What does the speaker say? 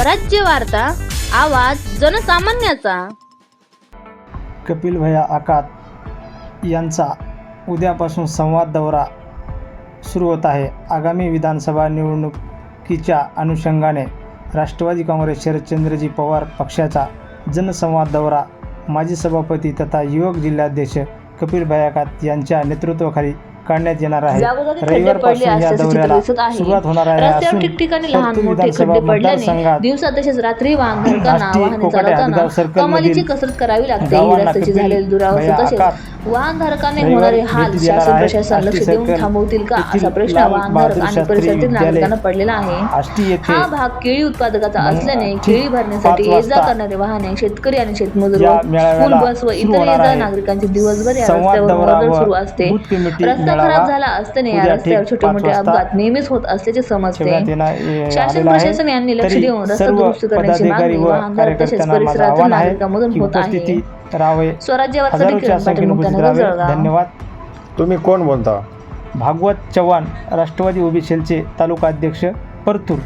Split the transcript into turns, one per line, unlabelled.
स्वराज्य वार्ता आवाज जनसामान्याचा.
कपिल भैया आकात यांचा उद्यापासून संवाद दौरा सुरू होत आहे. आगामी विधानसभा निवडणुकीच्या अनुषंगाने राष्ट्रवादी काँग्रेस शरदचंद्रजी पवार पक्षाचा जनसंवाद दौरा माजी सभापती तथा युवक जिल्हाध्यक्ष कपिल भयाकात यांच्या नेतृत्वाखाली काढण्यात येणार आहे रविवारपासून
पडले
या दौऱ्याला. सुरुवात होणार आहे
रस्त्यावर ठिकठिकाणी लहान मोठे खड्डे पडल्याने दिवसा तसेच रात्री वाहन
आष्टी,
वाहने चालवताना कमालीची कसरत करावी लागते ही रस्त्याची झालेली दुरावस्था तसेच वाहनधारकांनी होणारे हाल शासन. प्रशासन लक्ष देऊन थांबवतील का असा प्रश्न वाहनधारक आणि परिसरातील नागरिकांना पडलेला आहे हा भाग केळी उत्पादकाचा असल्याने केळी भरण्यासाठी ये जा करणारे वाहने शेतकरी आणि शेतमजूर स्कूल बस व इतर ये जा. नागरिकांची दिवसभर या रस्त्यावर सुरू असते
कमिटी
रस्ता खराब झाला असताना या रस्त्यावर छोटे मोठे अपघात नेहमीच होत असल्याचे समजते. शासन. प्रशासन यांनी लक्ष देऊन रस्ता दुरुस्त करण्याची मागणी
व
वाहनधारक तसेच परिसरातील
आव्हान आहे
नागरिकांमधून होत आहे. स्वराज्य
धन्यवाद.
तुम्ही कोण बोलता?
भागवत चव्हाण राष्ट्रवादी ओबीसीलचे तालुका अध्यक्ष परतूर.